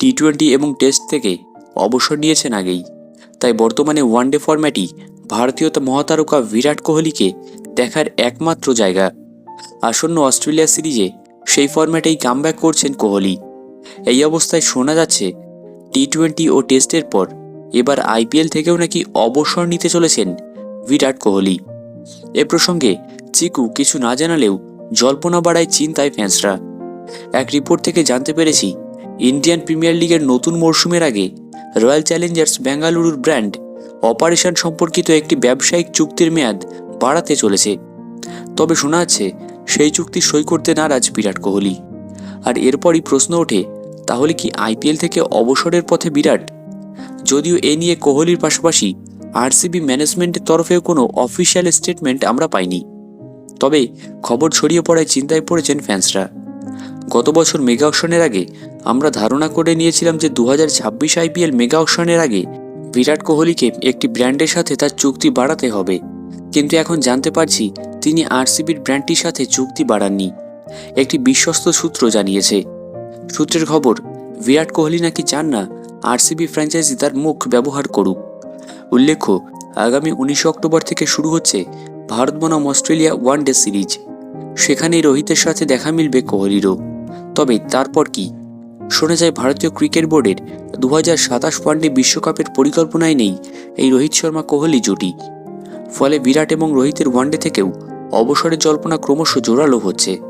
T twenty এবং test থেকে অবসর নিয়েছেন আগেই। তাই বর্তমানে ওয়ানডে ফরম্যাটই ভারতীয়তা মহাতারকা বিরাট কোহলিকে দেখার একমাত্র জায়গা। আসন্ন অস্ট্রেলিয়া সিরিজে সেই ফরম্যাটেই কামব্যাক করছেন কোহলি। এই অবস্থায় শোনা যাচ্ছে, টি টোয়েন্টি ও টেস্টের পর এবার আইপিএল থেকেও নাকি অবসর নিতে চলেছেন বিরাট কোহলি। এ প্রসঙ্গে চিকু কিছু না জানালেও জল্পনা বাড়ায় চিন্তায় ফ্যান্সরা। এক রিপোর্ট থেকে জানতে পেরেছি ইন্ডিয়ান প্রিমিয়ার লিগের নতুন মরশুমের আগে রয়্যাল চ্যালেঞ্জার্স বেঙ্গালুরুর ব্র্যান্ড অপারেশন সম্পর্কিত একটি ব্যবসায়িক চুক্তির মেয়াদ বাড়াতে চলেছে। তবে শোনা যাচ্ছে, সেই চুক্তি সই করতে নারাজ বিরাট কোহলি। আর এরপরই প্রশ্ন ওঠে, তাহলে কি আইপিএল থেকে অবসরের পথে বিরাট? যদিও এ নিয়ে কোহলির পাশাপাশি আরসিবি ম্যানেজমেন্টের তরফেও কোনো অফিসিয়াল স্টেটমেন্ট আমরা পাইনি। তবে খবর ছড়িয়ে পড়ায় চিন্তায় পড়েছেন ফ্যান্সরা। গত বছর মেগা অকশনের আগে আমরা ধারণা করে নিয়েছিলাম যে দু হাজার ছাব্বিশ আইপিএল মেগা অকশনের আগে বিরাট কোহলিকে একটি ব্র্যান্ডের সাথে তার চুক্তি বাড়াতে হবে। কিন্তু এখন জানতে পারছি তিনি আরসিবির ব্র্যান্ডটির সাথে চুক্তি বাড়াননি। একটি বিশ্বস্ত সূত্র জানিয়েছে। সূত্রের খবর, বিরাট কোহলি নাকি চান না আরসিবি ফ্র্যাঞ্চাইজি তার মুখ ব্যবহার করুক। উল্লেখ্য, আগামী উনিশে অক্টোবর থেকে শুরু হচ্ছে ভারত বনাম অস্ট্রেলিয়া ওয়ানডে সিরিজ। সেখানেই রোহিতের সাথে দেখা মিলবে কোহলিরও। তবে তারপর কি? শোনা যায় ভারতীয় ক্রিকেট বোর্ডের দু হাজার সাতাশ ওয়ানডে বিশ্বকাপের পরিকল্পনায় নেই এই রোহিত শর্মা কোহলি জুটি। ফলে বিরাট এবং রোহিতের ওয়ানডে থেকেও অবসরের জল্পনা ক্রমশ জোরালো হচ্ছে।